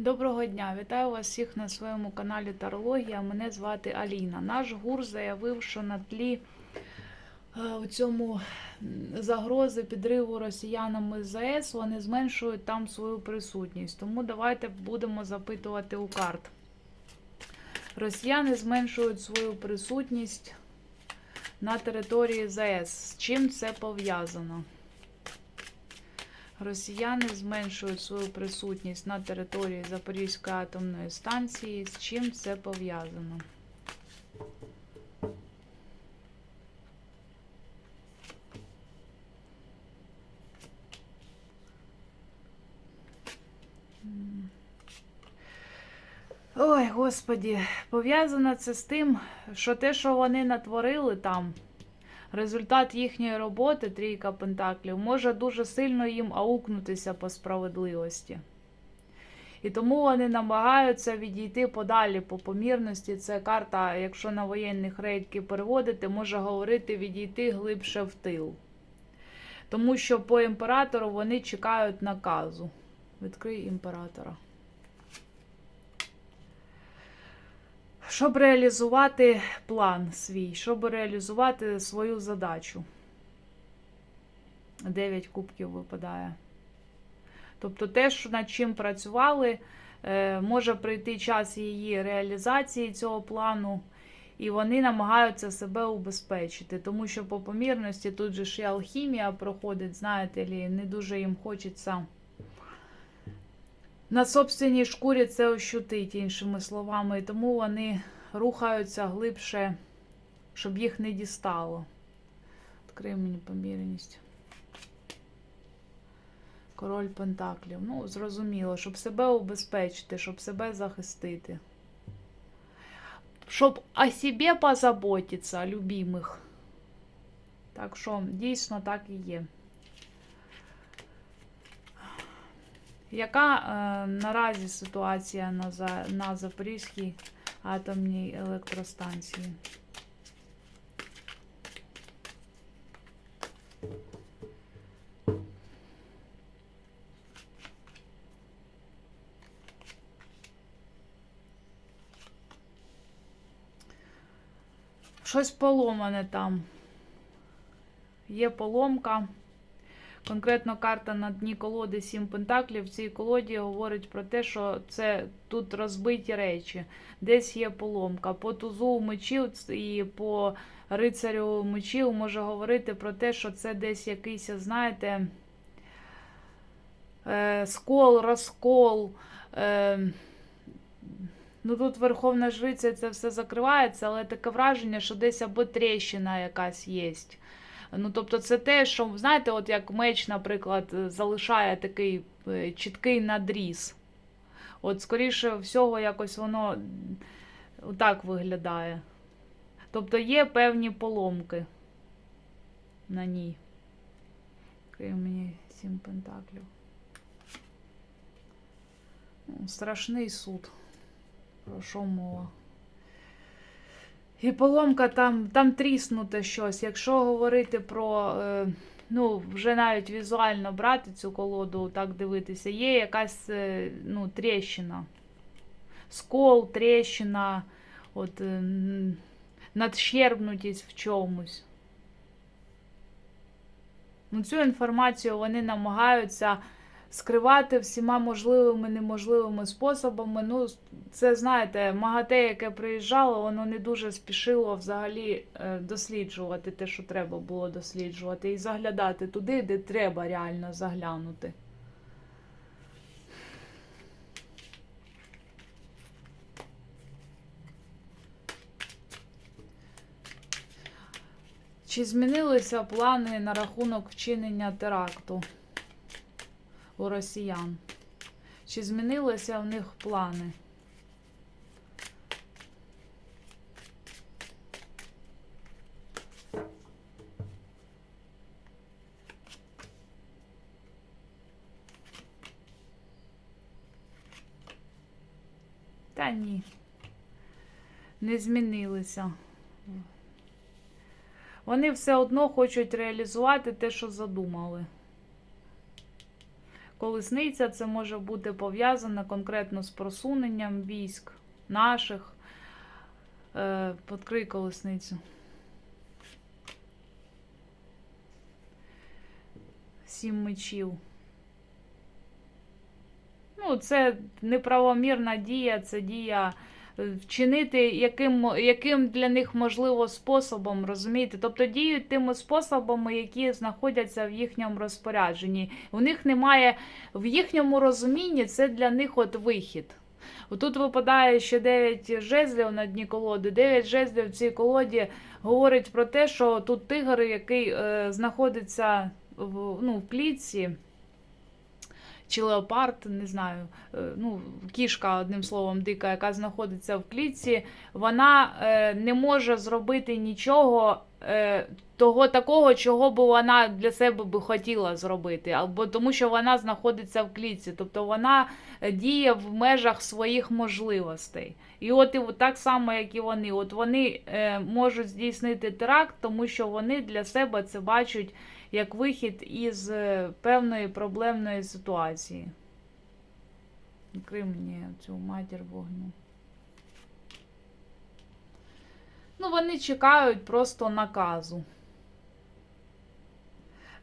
Доброго дня! Вітаю вас всіх на своєму каналі Тарологія. Мене звати Аліна. Наш гур заявив, що на тлі е, у цьому загрози підриву росіянами з ЗАЕС вони зменшують там свою присутність. Тому давайте будемо запитувати у карт. Росіяни зменшують свою присутність на території ЗАЕС. З чим це пов'язано? Росіяни зменшують свою присутність на території Запорізької атомної станції. З чим це пов'язано? Ой, господі, пов'язано це з тим, що те, що вони натворили там, результат їхньої роботи, трійка пентаклів, може дуже сильно їм аукнутися по справедливості. І тому вони намагаються відійти подалі по помірності. Це карта, якщо на воєнних рейдки переводити, може говорити відійти глибше в тил. Тому що по імператору вони чекають наказу. Відкрий імператора. Щоб реалізувати план свій, щоб реалізувати свою задачу. Дев'ять кубків випадає. Тобто те, над чим працювали, е, може прийти час її реалізації цього плану, і вони намагаються себе убезпечити. Тому що по помірності тут же ж і алхімія проходить, знаєте, не дуже їм хочеться на собственній шкурі це ощутить, іншими словами, і тому вони рухаються глибше, щоб їх не дістало. Відкрий мені помірність. Король Пентаклів. Ну, зрозуміло, щоб себе убезпечити, щоб себе захистити. Щоб о себе позаботитися, любимих. Так що, дійсно, так і є. Яка е, наразі ситуація на, на Запорізькій атомній електростанції? Щось поломане там. Є поломка. Конкретно карта на дні колоди Сім Пентаклів в цій колоді говорить про те, що це тут розбиті речі, десь є поломка. По тузу мечів і по рицарю мечів може говорити про те, що це десь якийсь, знаєте, е, скол, розкол. Е, Ну тут Верховна Жриця це все закривається, але таке враження, що десь або тріщина якась є. Ну, тобто, це те, що, знаєте, от як меч, наприклад, залишає такий е, чіткий надріз. От, скоріше всього, якось воно так виглядає. Тобто є певні поломки на ній. У мені сім пентаклів. Страшний суд. Про що мова? І поломка там, там тріснуте щось. Якщо говорити про, е, ну, вже навіть візуально брати цю колоду, так дивитися, є якась е, ну, тріщина. Скол, тріщина, от, е, надщербнутість в чомусь. Ну, цю інформацію вони намагаються скривати всіма можливими неможливими способами. Ну, це знаєте, МАГАТЕ, яке приїжджало, воно не дуже спішило взагалі е, досліджувати те, що треба було досліджувати, і заглядати туди, де треба реально заглянути. Чи змінилися плани на рахунок вчинення теракту у росіян? Чи змінилися в них плани? Та ні. Не змінилися. Вони все одно хочуть реалізувати те, що задумали. Колесниця це може бути пов'язана конкретно з просуненням військ наших. Е, Подкрий колесницю. Сім мечів. Ну, це неправомірна дія, це дія вчинити яким, яким для них можливо способом, розумієте? Тобто діють тими способами, які знаходяться в їхньому розпорядженні. У них немає в їхньому розумінні це для них от вихід. Тут випадає ще 9 жезлів на дні колоди. 9 жезлів в цій колоді говорить про те, що тут тигр, який е, знаходиться в, ну, в клітці, чи леопард, не знаю, е, ну, кішка, одним словом, дика, яка знаходиться в клітці, вона е, не може зробити нічого е, того такого, чого б вона для себе би хотіла зробити, або тому, що вона знаходиться в клітці, тобто вона діє в межах своїх можливостей. І от і так само, як і вони. От вони е, можуть здійснити теракт, тому що вони для себе це бачать як вихід із е, певної проблемної ситуації. Відкрий мені цю матір вогню. Ну, вони чекають просто наказу.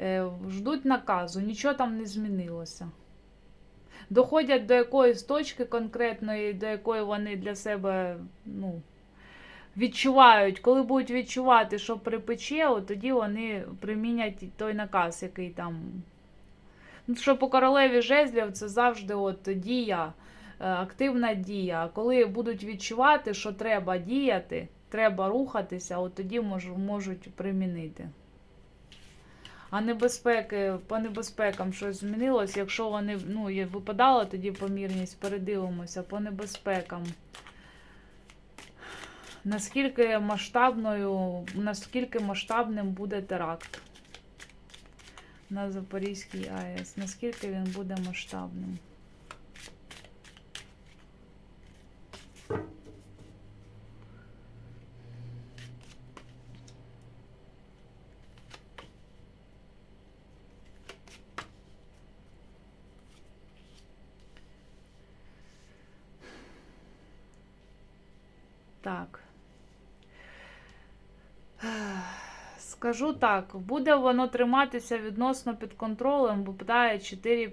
Е, Ждуть наказу, нічого там не змінилося. Доходять до якоїсь точки конкретної, до якої вони для себе, ну, відчувають, коли будуть відчувати, що припече, от тоді вони примінять той наказ, який там. Ну, що по королеві жезлів це завжди от дія, е, активна дія. Коли будуть відчувати, що треба діяти, треба рухатися, от тоді мож, можуть примінити. А небезпеки, по небезпекам щось змінилось. Якщо вони ну, випадала тоді помірність, передивимося по небезпекам. Наскільки масштабною, наскільки масштабним буде теракт на Запорізькій АЕС? Наскільки він буде масштабним? Так. Скажу так, буде воно триматися відносно під контролем, бо питає 4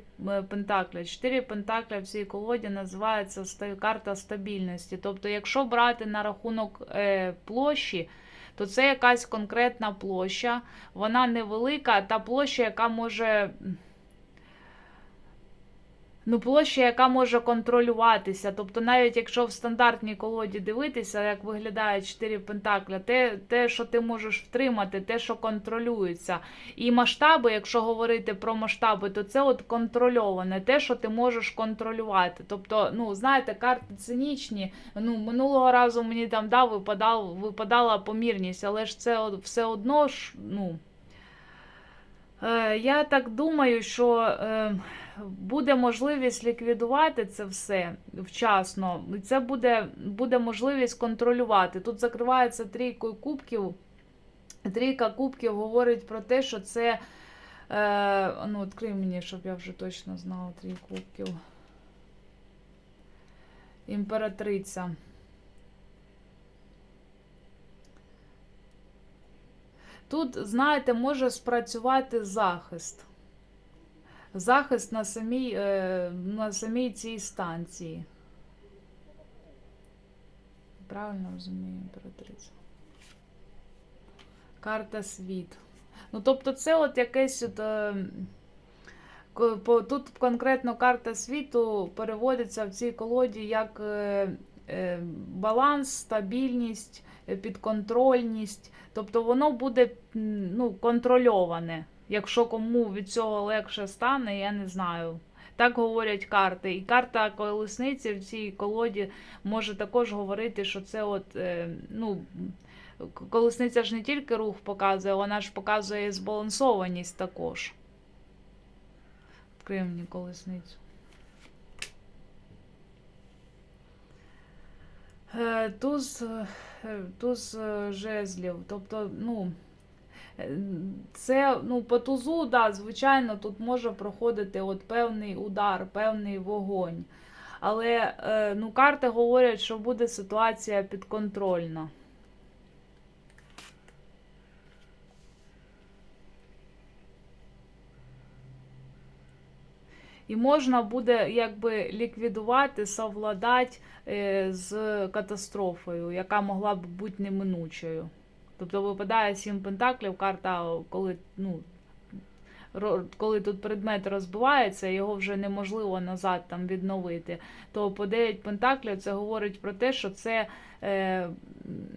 пентакля. 4 пентакля в цій колоді називається карта стабільності. Тобто, якщо брати на рахунок е, площі, то це якась конкретна площа, вона невелика, та площа, яка може. Ну, площа, яка може контролюватися. Тобто, навіть якщо в стандартній колоді дивитися, як виглядає 4 пентакля, те, те, що ти можеш втримати, те, що контролюється. І масштаби, якщо говорити про масштаби, то це от контрольоване, те, що ти можеш контролювати. Тобто, ну, знаєте, карти цинічні. Ну, минулого разу мені там да, випадав, випадала помірність, але ж це все одно ж, ну. Е, Я так думаю, що е, буде можливість ліквідувати це все вчасно, і це буде, буде можливість контролювати. Тут закривається трійкою кубків. Трійка кубків говорить про те, що це. Е, ну, відкрий мені, щоб я вже точно знала трій кубків. Імператриця. Тут, знаєте, може спрацювати захист. Захист на самій, е, на самій цій станції. Правильно розумію, імператриця. Карта світ. Ну, тобто, це от якесь от. е, Тут конкретно карта світу переводиться в цій колоді як е, баланс, стабільність, підконтрольність. Тобто воно буде ну, контрольоване. Якщо кому від цього легше стане, я не знаю. Так говорять карти. І карта колесниці в цій колоді може також говорити, що це от, е, ну, колесниця ж не тільки рух показує, вона ж показує збалансованість також. Відкрий мені колесницю. Е, Туз, е, туз жезлів. Тобто, ну, Це ну, по тузу, да, звичайно, тут може проходити от певний удар, певний вогонь. Але е, ну, карти говорять, що буде ситуація підконтрольна. І можна буде якби ліквідувати, совладати е, з катастрофою, яка могла б бути неминучою. Тобто випадає сім пентаклів, карта, коли, ну, коли тут предмет розбивається, його вже неможливо назад там відновити. То по 9 пентаклів це говорить про те, що це е,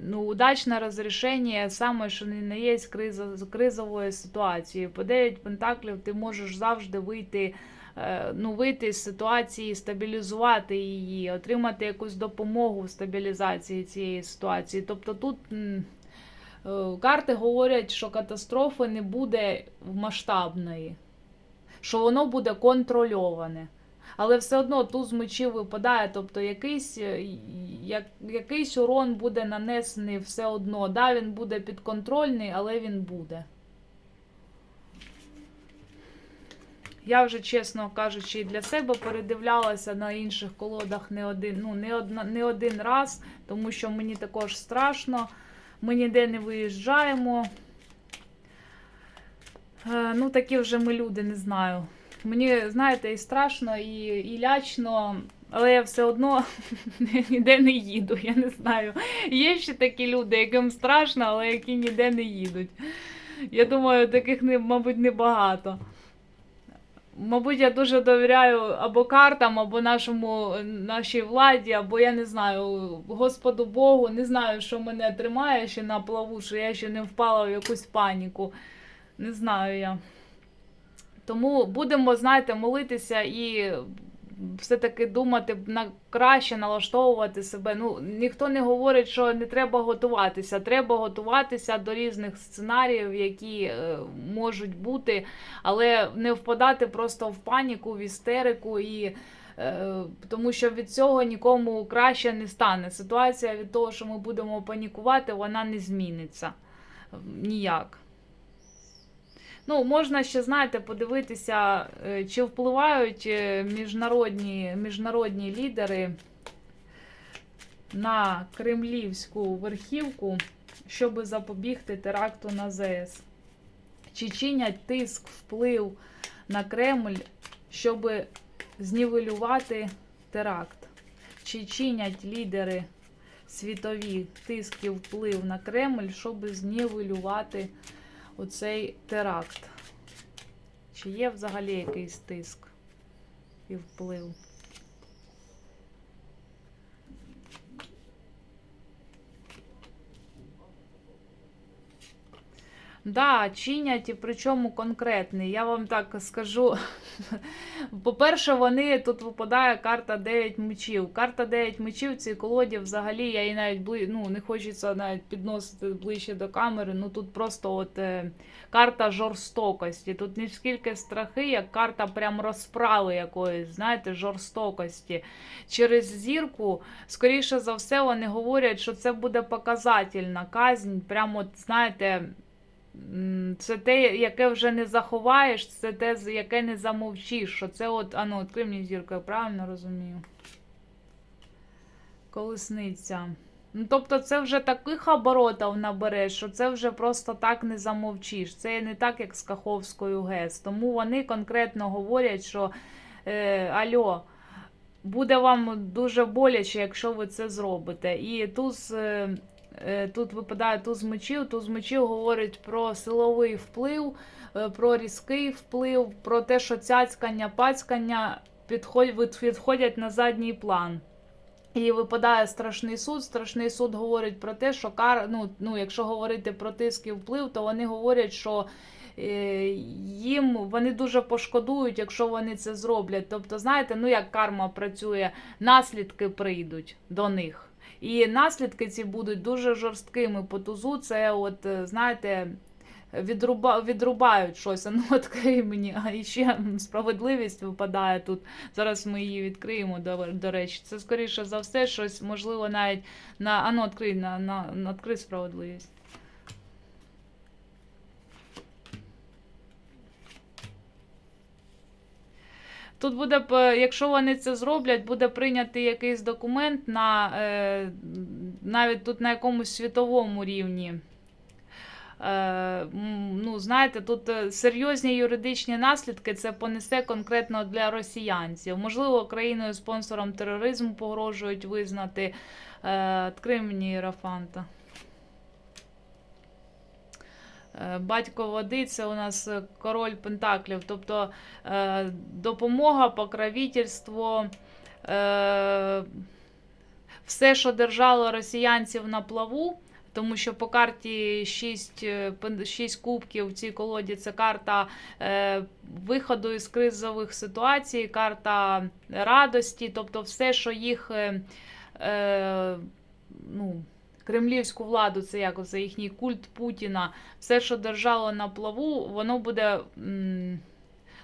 ну, удачне розрішення саме, що не є з з кризової ситуації. По 9 пентаклів ти можеш завжди вийти. е, Ну, вийти з ситуації, стабілізувати її, отримати якусь допомогу в стабілізації цієї ситуації. Тобто тут карти говорять, що катастрофи не буде масштабної, що воно буде контрольоване. Але все одно туз мечів випадає, тобто якийсь, е, як, якийсь урон буде нанесений все одно. Да, він буде підконтрольний, але він буде. Я вже, чесно кажучи, для себе передивлялася на інших колодах не один, ну, не, одна, не один раз, тому що мені також страшно. Ми ніде не виїжджаємо. Е, ну, такі вже ми люди, не знаю. Мені, знаєте, і страшно, і, і лячно, але я все одно ніде не їду. Я не знаю. Є ще такі люди, яким страшно, але які ніде не їдуть. Я думаю, таких, мабуть, небагато. Мабуть, я дуже довіряю або картам, або нашому, нашій владі, або я не знаю, Господу Богу, не знаю, що мене тримає ще на плаву, що я ще не впала в якусь паніку. Не знаю я. Тому будемо, знаєте, молитися і все-таки думати на краще налаштовувати себе. Ну, ніхто не говорить, що не треба готуватися. Треба готуватися до різних сценаріїв, які е, можуть бути, але не впадати просто в паніку, в істерику і. е, Тому що від цього нікому краще не стане. Ситуація від того, що ми будемо панікувати, вона не зміниться ніяк. Ну, можна ще, знаєте, подивитися, е, чи впливають е, міжнародні, міжнародні лідери на кремлівську верхівку, щоб запобігти теракту на ЗС. Чи чинять тиск, вплив на Кремль, щоб знівелювати теракт? Чи чинять лідери світові тиск і вплив на Кремль, щоб знівелювати оцей теракт? Чи є взагалі якийсь тиск і вплив? Да, чинять, і причому конкретний. Я вам так скажу. По-перше, вони тут випадає карта 9 мечів. Карта 9 мечів цій колоді взагалі я її навіть бли... ну, не хочеться навіть підносити ближче до камери. Ну тут просто от е, карта жорстокості. Тут не скільки страхи, як карта прям розправи якоїсь, знаєте, жорстокості. Через зірку, скоріше за все, вони говорять, що це буде показательна казнь. Прямо, знаєте. Це те, яке вже не заховаєш, це те, яке не замовчиш. Що це от, а ну, відкрий мені зірку, я правильно розумію? Колесниця. Ну, тобто це вже таких оборотів набереш, що це вже просто так не замовчиш. Це не так, як з Каховською ГЕС. Тому вони конкретно говорять, що е, альо, буде вам дуже боляче, якщо ви це зробите. І туз, е, тут випадає туз мечів. Туз мечів говорить про силовий вплив, е, про різкий вплив, про те, що цяцькання, пацькання відходять на задній план. І випадає страшний суд. Страшний суд говорить про те, що кар... ну, ну, якщо говорити про тиск і вплив, то вони говорять, що е, їм вони дуже пошкодують, якщо вони це зроблять. Тобто, знаєте, ну як карма працює, наслідки прийдуть до них. І наслідки ці будуть дуже жорсткими по тузу. Це, от, е, знаєте, відруба... відрубають щось. А Ну, відкрий мені. А ще справедливість випадає тут. Зараз ми її відкриємо, до, до речі. Це, скоріше за все, щось, можливо, навіть на. А ну, відкрий, на, на, на... відкрий справедливість. Тут буде, якщо вони це зроблять, буде прийнятий якийсь документ на е, навіть тут на якомусь світовому рівні. Е, ну, знаєте, тут е, серйозні юридичні наслідки це понесе конкретно для росіянців. Можливо, країною спонсором тероризму погрожують визнати. Єрофанта. Е, Батько води це у нас е, король Пентаклів, тобто е, допомога, покровительство, е, все, що держало росіянців на плаву, тому що по карті 6, 6 кубків в цій колоді це карта е, виходу із кризових ситуацій, карта радості, тобто все, що їх. Е, е, ну, Кремлівську владу, це як оце їхній культ Путіна, все, що держало на плаву, воно буде м,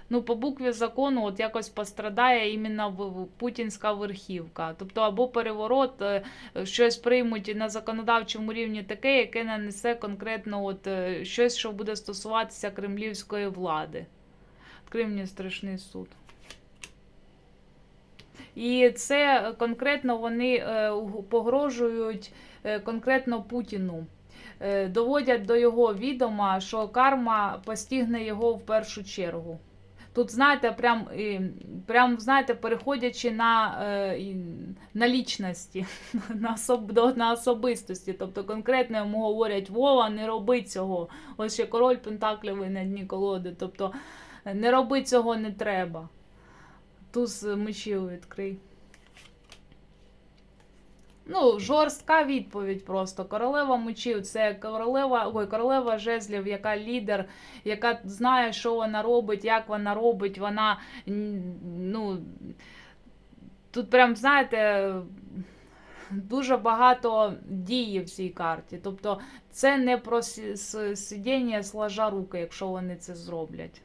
ну, по букві закону от якось пострадає іменно путінська верхівка. Тобто або переворот, е, щось приймуть на законодавчому рівні таке, яке нанесе конкретно от, е, щось, що буде стосуватися кремлівської влади. Мені страшний суд. І це конкретно вони е, погрожують е, конкретно Путіну. Е, Доводять до його відома, що карма постигне його в першу чергу. Тут, знаєте, прям, прям знаєте, переходячи на, на лічності, на, особ, на особистості. Тобто конкретно йому говорять, Вова, не роби цього. Ось ще король Пентаклевий на дні колоди. Тобто не роби цього не треба. Туз мечів відкрий. Ну, жорстка відповідь просто. Королева мечів це королева, ой, королева жезлів, яка лідер, яка знає, що вона робить, як вона робить. Вона ну, тут прям, знаєте, дуже багато дії в цій карті. Тобто це не про сидіння сложа руки, якщо вони це зроблять.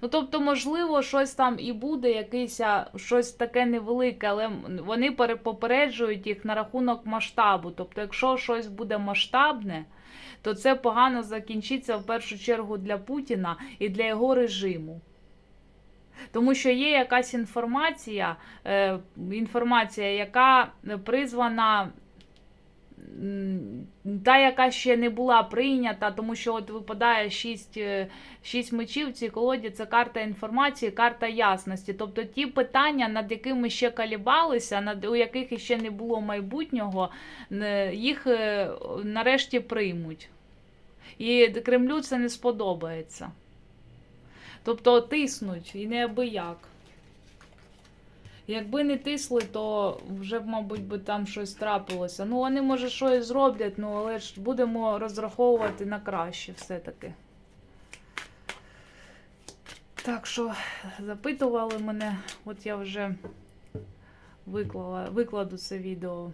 Ну, тобто, можливо, щось там і буде, якийсь, щось таке невелике, але вони пере- попереджують їх на рахунок масштабу. Тобто, якщо щось буде масштабне, то це погано закінчиться в першу чергу для Путіна і для його режиму. Тому що є якась інформація, е, інформація, яка призвана та, яка ще не була прийнята, тому що от випадає шість, е, шість мечів в цій колоді, це карта інформації, карта ясності. Тобто ті питання, над якими ще калібалися, над у яких ще не було майбутнього, їх е, нарешті приймуть. І Кремлю це не сподобається. Тобто тиснуть і неабияк. Якби не тисли, то вже б, мабуть, би там щось трапилося. Ну, вони, може, щось зроблять, ну, але ж будемо розраховувати на краще все-таки. Так що запитували мене, от я вже виклала, викладу це відео.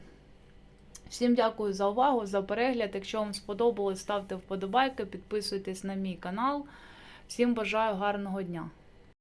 Всім дякую за увагу, за перегляд. Якщо вам сподобалось, ставте вподобайки, підписуйтесь на мій канал. Всім бажаю гарного дня!